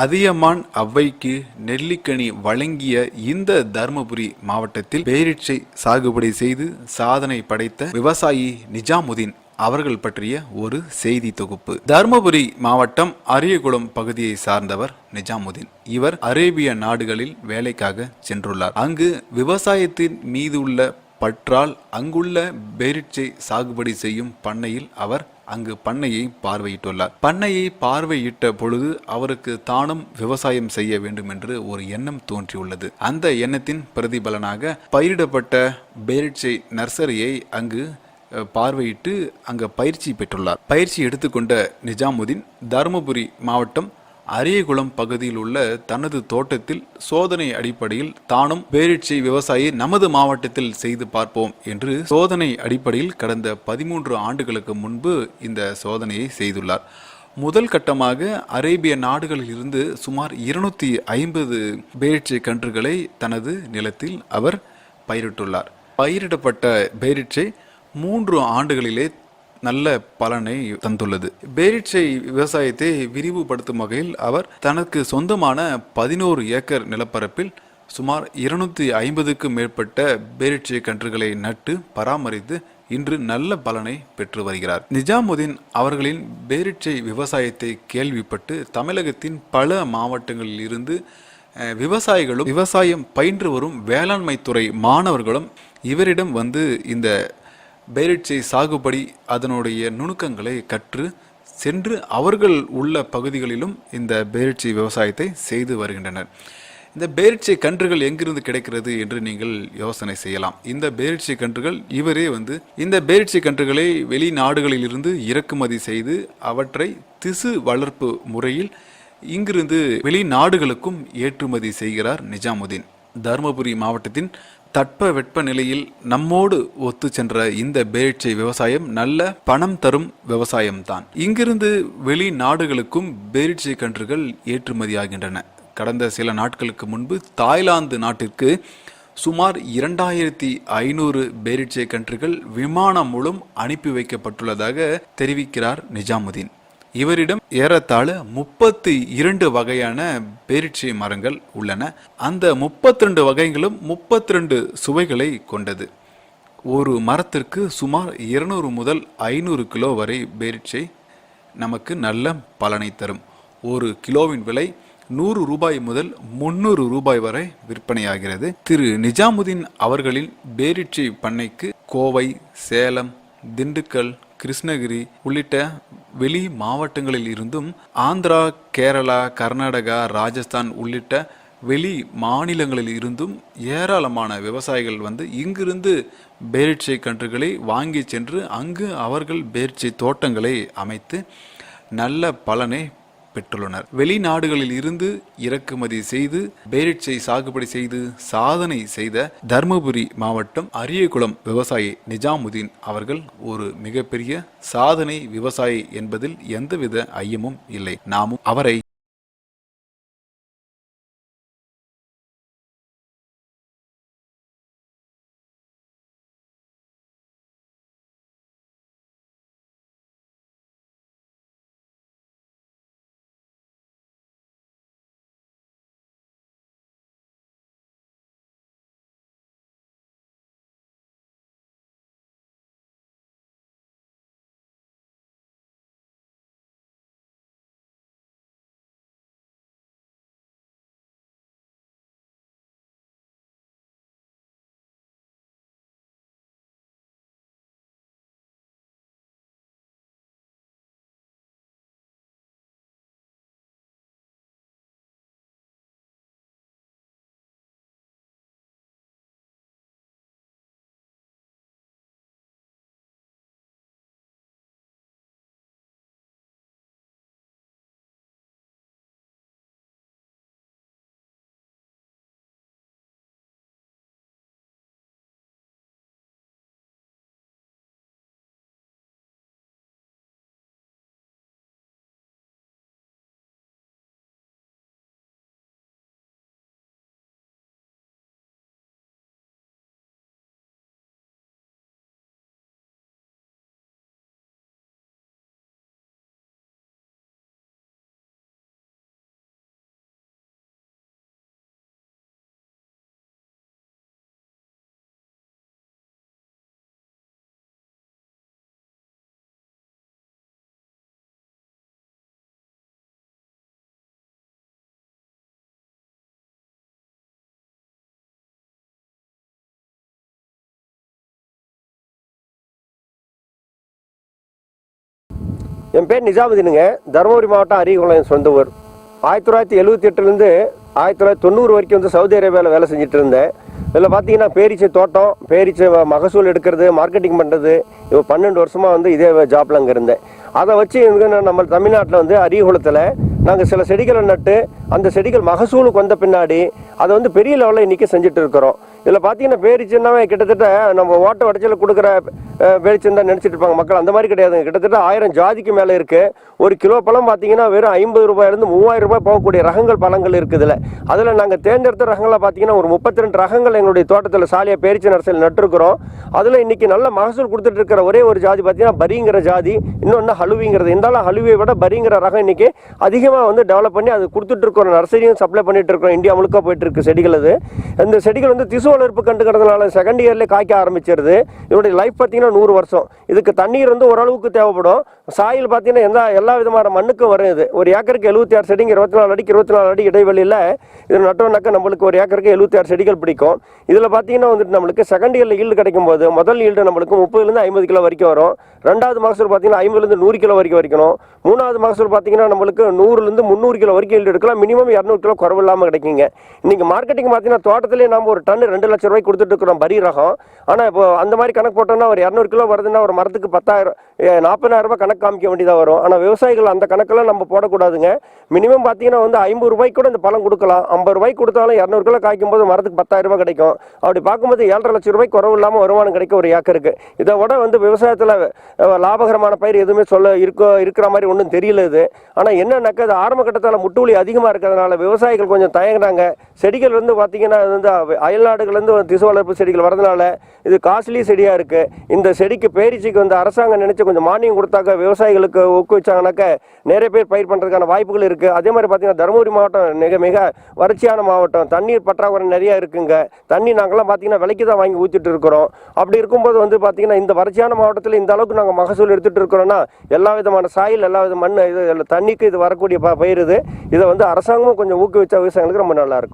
அதியமான் அவ்வைக்கு நெல்லிக்கனி வழங்கிய இந்த தருமபுரி மாவட்டத்தில் பேரிச்சை சாகுபடி செய்து சாதனை படைத்த விவசாயி நிஜாமுதீன் அவர்கள் பற்றிய ஒரு செய்தி தொகுப்பு. தருமபுரி மாவட்டம் அரியகுளம் பகுதியை சார்ந்தவர் நிஜாமுதீன். இவர் அரேபிய நாடுகளில் வேலைக்காக சென்றுள்ளார். அங்கு விவசாயத்தின் மீது உள்ள பற்றால் அங்குள்ள பேரிட்சை சாகுபடி செய்யும் பண்ணையில் அவர் அங்கு பண்ணையை பார்வையிட்டுள்ளார். பண்ணையை பார்வையிட்ட பொழுது அவருக்கு தானும் விவசாயம் செய்ய வேண்டும் என்று ஒரு எண்ணம் தோன்றியுள்ளது. அந்த எண்ணத்தின் பிரதிபலனாக பயிரிடப்பட்ட பேரிட்சை நர்சரியை அங்கு பார்வையிட்டு அங்கு பயிற்சி பெற்றுள்ளார். பயிற்சி எடுத்துக்கொண்ட நிஜாமுதீன் தருமபுரி மாவட்டம் அரியகுளம் பகுதியில் உள்ள தனது தோட்டத்தில் சோதனை அடிப்படையில் தானும் பேரிச்சை விவசாயி நமது மாவட்டத்தில் செய்து பார்ப்போம் என்று சோதனை அடிப்படையில் கடந்த பதிமூன்று ஆண்டுகளுக்கு முன்பு இந்த சோதனையை செய்துள்ளார். முதல் கட்டமாக அரேபிய நாடுகளில் இருந்து சுமார் இருநூத்தி ஐம்பது பேரிச்சை கன்றுகளை தனது நிலத்தில் அவர் பயிரிட்டுள்ளார். பயிரிடப்பட்ட பேரிச்சை மூன்று ஆண்டுகளிலே நல்ல பலனை தந்துள்ளது. பேரிச்சை விவசாயத்தை விரிவுபடுத்தும் வகையில் அவர் தனக்கு சொந்தமான பதினோரு ஏக்கர் நிலப்பரப்பில் சுமார் இருநூத்தி ஐம்பதுக்கும் மேற்பட்ட பேரிச்சை கன்றுகளை நட்டு பராமரித்து இன்று நல்ல பலனை பெற்று வருகிறார். நிஜாமுதீன் அவர்களின் பேரிச்சை விவசாயத்தை கேள்விப்பட்டு தமிழகத்தின் பல மாவட்டங்களில் இருந்து விவசாயிகளும் விவசாயம் பயின்று வரும் வேளாண்மை துறை மாணவர்களும் இவரிடம் வந்து இந்த பேரிச்சை சாகுபடி அதனுடைய நுணுக்கங்களை கற்று சென்று அவர்கள் உள்ள பகுதிகளிலும் இந்த பேரிச்சை விவசாயத்தை செய்து வருகின்றனர். இந்த பேரிச்சை கன்றுகள் எங்கிருந்து கிடைக்கிறது என்று நீங்கள் யோசனை செய்யலாம். இந்த பேரிச்சை கன்றுகள் இவரே வந்து இந்த பேரிச்சை கன்றுகளை வெளிநாடுகளிலிருந்து இறக்குமதி செய்து அவற்றை திசு வளர்ப்பு முறையில் இங்கிருந்து வெளிநாடுகளுக்கும் ஏற்றுமதி செய்கிறார் நிஜாமுதீன். தருமபுரி மாவட்டத்தின் தட்ப வெட்ப நிலையில் நம்மோடு ஒத்து சென்ற இந்த பேரிச்சை விவசாயம் நல்ல பணம் தரும் விவசாயம்தான். இங்கிருந்து வெளிநாடுகளுக்கும் பேரிச்சை கன்றுகள் ஏற்றுமதியாகின்றன. கடந்த சில நாட்களுக்கு முன்பு தாய்லாந்து நாட்டிற்கு சுமார் இரண்டாயிரத்தி ஐநூறு பேரிச்சை கன்றுகள் விமானம் மூலம் அனுப்பி வைக்கப்பட்டுள்ளதாக தெரிவிக்கிறார் நிஜாமுதீன். இவரிடம் ஏறத்தாழ முப்பத்தி இரண்டு வகையான பேரிச்சை மரங்கள் உள்ளன. அந்த முப்பத்தி ரெண்டு வகைகளும் முப்பத்தி ரெண்டு சுவைகளை கொண்டது. ஒரு மரத்திற்கு சுமார் இருநூறு முதல் ஐநூறு கிலோ வரை பேரிச்சை நமக்கு நல்ல பலனை தரும். ஒரு கிலோவின் விலை நூறு ரூபாய் முதல் முன்னூறு ரூபாய் வரை விற்பனையாகிறது. திரு நிஜாமுதீன் அவர்களின் பேரிச்சை பண்ணைக்கு கோவை சேலம் திண்டுக்கல் கிருஷ்ணகிரி உள்ளிட்ட வெளி மாவட்டங்களில் இருந்தும் ஆந்திரா கேரளா கர்நாடகா ராஜஸ்தான் உள்ளிட்ட வெளி மாநிலங்களில் இருந்தும் ஏராளமான விவசாயிகள் வந்து இங்கிருந்து பேரிச்சை கன்றுகளை வாங்கி சென்று அங்கு அவர்கள் பேரிச்சை தோட்டங்களை அமைத்து நல்ல பலனை பெற்றுள்ளனர். வெளிநாடுகளில் இருந்து இறக்குமதி செய்து பேரிச்சை சாகுபடி செய்து சாதனை செய்த தருமபுரி மாவட்டம் அரியகுளம் விவசாயி நிஜாமுதீன் அவர்கள் ஒரு மிகப்பெரிய சாதனை விவசாயி என்பதில் எந்தவித ஐயமும் இல்லை. நாமும் அவரை என் பேர் நிஜாமுதீனுங்க தருமபுரி மாவட்டம் அரியகுளம் என் சொந்த ஊர். ஆயிரத்தி தொள்ளாயிரத்தி எழுபத்தி எட்டுலேருந்து ஆயிரத்தி தொள்ளாயிரத்தி தொண்ணூறு வரைக்கும் வந்து சவுதி அரேபியாவில் வேலை செஞ்சுட்டு இருந்தேன் இதில் பார்த்தீங்கன்னா பேரிச்சை தோட்டம் பேரிச்சை வ- மகசூல் எடுக்கிறது மார்க்கெட்டிங் பண்ணுறது இப்போ பன்னெண்டு வருஷமாக வந்து இதே ஜாப்பில் அங்கே இருந்தேன். அதை வச்சு நம்ம தமிழ்நாட்டில் வந்து அரியகுளத்தில் நாங்கள் சில செடிகளை நட்டு அந்த செடிகள் மகசூலுக்கு வந்த பின்னாடி அதை வந்து பெரிய லெவலில் இன்றைக்கி செஞ்சுட்டு இருக்கிறோம். இதில் பார்த்தீங்கன்னா பேரிச்சன்னாவே கிட்டத்தட்ட நம்ம ஓட்ட உடச்சல கொடுக்குற பேரிச்சந்தான் நினச்சிட்டு இருப்பாங்க மக்கள். அந்த மாதிரி கிடையாதுங்க கிட்டத்தட்ட ஆயிரம் ஜாதிக்கு மேலே இருக்குது ஒரு கிலோ பழம் பார்த்தீங்கன்னா வெறும் ஐம்பது ரூபாயிலிருந்து மூவாயிரம் ரூபாய் போகக்கூடிய ரகங்கள் பழங்கள் இருக்குதுல அதில் நாங்கள் தேர்ந்தெடுத்த ரகங்களை பார்த்தீங்கன்னா ஒரு முப்பத்தி ரெண்டு ரகங்கள் எங்களுடைய தோட்டத்தில் சாலியாக பேரிச்சி நர்சரியில் நட்டுருக்குறோம். அதில் இன்றைக்கி நல்ல மகசூல் கொடுத்துட்டு இருக்கிற ஒரே ஒரு ஜாதி பார்த்தீங்கன்னா பரிங்கிற ஜாதி இன்னொன்று ஹலுவிங்கிறது. இருந்தாலும் ஹலுவியை விட பரிங்கிற ரகம் இன்னைக்கு அதிகமாக வந்து டெவலப் பண்ணி அது கொடுத்துட்டு இருக்கிற நர்சரியும் சப்ளை பண்ணிட்டு இருக்கிறோம். இந்தியா முழுக்க போயிட்டு இருக்கு செடிகள் அது. அந்த செடிகள் வந்து திசு வளர்ப்பு கண்டுக்கிறதுனால செகண்ட் இயர்லேயே காய்க்க ஆரம்பிச்சிருது. இதனுடைய லைஃப் பார்த்தீங்கன்னா நூறு வருஷம். இதுக்கு தண்ணீர் வந்து ஓரளவுக்கு தேவைப்படும். சாயில் பார்த்தீங்கன்னா எந்த எல்லா விதமான மண்ணுக்கும் வரும் இது ஒரு ஏக்கருக்கு எழுபத்தி ஆறு செடிங்க இருபத்தி நாலு அடிக்கு இருபத்தி நாலு அடி இடைவெளியில் இது நட்டோம்னாக்கா நம்மளுக்கு ஒரு ஏக்கருக்கு எழுபத்தி ஆறு செடிகள் பிடிக்கும். இதில் பார்த்தீங்கன்னா வந்துட்டு நம்மளுக்கு செகண்ட் இயரில் ஈல்டு கிடைக்கும் போது முதல் ஈல்டு நம்மளுக்கு முப்பதுலேருந்து ஐம்பது கிலோ வரைக்கும் வரும். ரெண்டாவது மகசூல் பார்த்தீங்கன்னா ஐம்பதுலேருந்து நூறு கிலோ வரைக்கும் வரைக்கணும். மூணாவது மகசூல் பார்த்தீங்கன்னா நம்மளுக்கு நூறுலேருந்து முந்நூறு கிலோ வரைக்கும் ஈல்டு எடுக்கலாம். மினிமம் இரநூறு கிலோ குறவு இல்லாமல் கிடைக்குங்க. இன்னைக்கு மார்க்கெட்டிங் பார்த்தீங்கன்னா தோட்டத்திலே நம்ம ஒரு டன் ரெண்டு லட்ச ரூபாய்க்கு கொடுத்துட்டு இருக்கிறோம் பரி ரகம். ஆனால் இப்போ அந்த மாதிரி கணக்கு போட்டோம்னா ஒரு இரநூறு கிலோ வருதுன்னா ஒரு மரத்துக்கு பத்தாயிரம் நாற்பதாயிரம் ரூபாய் கணக்கு காமிக்க வேண்டியதாக வரும். ஆனால் விவசாயிகள் அந்த கணக்கெல்லாம் நம்ம போடக்கூடாதுங்க. மினிமம் பார்த்தீங்கன்னா வந்து ஐம்பது ரூபாய்க்கு கூட இந்த பழம் கொடுக்கலாம். ஐம்பது ரூபாய்க்கு கொடுத்தாலும் இரநூறு கிலோ காய்க்கும் போது மரத்துக்கு பத்தாயிரம் ரூபாய் கிடைக்கும். அப்படி பார்க்கும்போது ஏழரை லட்சம் ரூபாய் குறவு இல்லாமல் வருமானம் கிடைக்கும் ஒரு ஏக்கருக்கு இதை விட வந்து விவசாயத்தில் லாபகரமான பயிர் எதுவுமே சொல்ல இருக்கோ இருக்கிற மாதிரி ஒன்றும் தெரியல இது. ஆனால் என்னன்னாக்கா அது ஆரம்ப கட்டத்தில் முட்டுவலி அதிகமாக இருக்கிறதுனால விவசாயிகள் கொஞ்சம் தயங்குறாங்க. செடிகள் வந்து பார்த்தீங்கன்னா வந்து வந்து வெளிநாடுகள்லேருந்து திசு வளர்ப்பு செடிகள் வரதுனால இது காஸ்ட்லி செடியாக இருக்குது இந்த செடிக்கு பேரிச்சிக்கு வந்து அரசாங்கம் நினச்சி கொஞ்சம் மானியம் கொடுத்தாக்க விவசாயிகளுக்கு ஊக்குவிச்சாங்கனாக்க நிறைய பேர் பயிர் பண்ணுறதுக்கான வாய்ப்புகள் இருக்குது அதே மாதிரி பார்த்திங்கன்னா தருமபுரி மாவட்டம் மிக மிக வறட்சியான மாவட்டம். தண்ணீர் பற்றாக்குறை நிறையா இருக்குங்க. தண்ணி நாங்கள்லாம் பார்த்தீங்கன்னா விலைக்கு தான் வாங்கி ஊற்றிட்டு இருக்கிறோம். அப்படி இருக்கும்போது வந்து பார்த்திங்கன்னா இந்த வறட்சியான மாவட்டத்தில் இந்த அளவுக்கு நாங்கள் மகசூல் எடுத்துகிட்டு இருக்கிறோன்னா எல்லா விதமான சாயில் எல்லா வித மண் இது தண்ணிக்கு இது வரக்கூடிய ப- பயிர் இது. இதை வந்து அரசாங்கமும் கொஞ்சம் ஊக்குவிச்சா விவசாயிகளுக்கு ரொம்ப நல்லாயிருக்கும்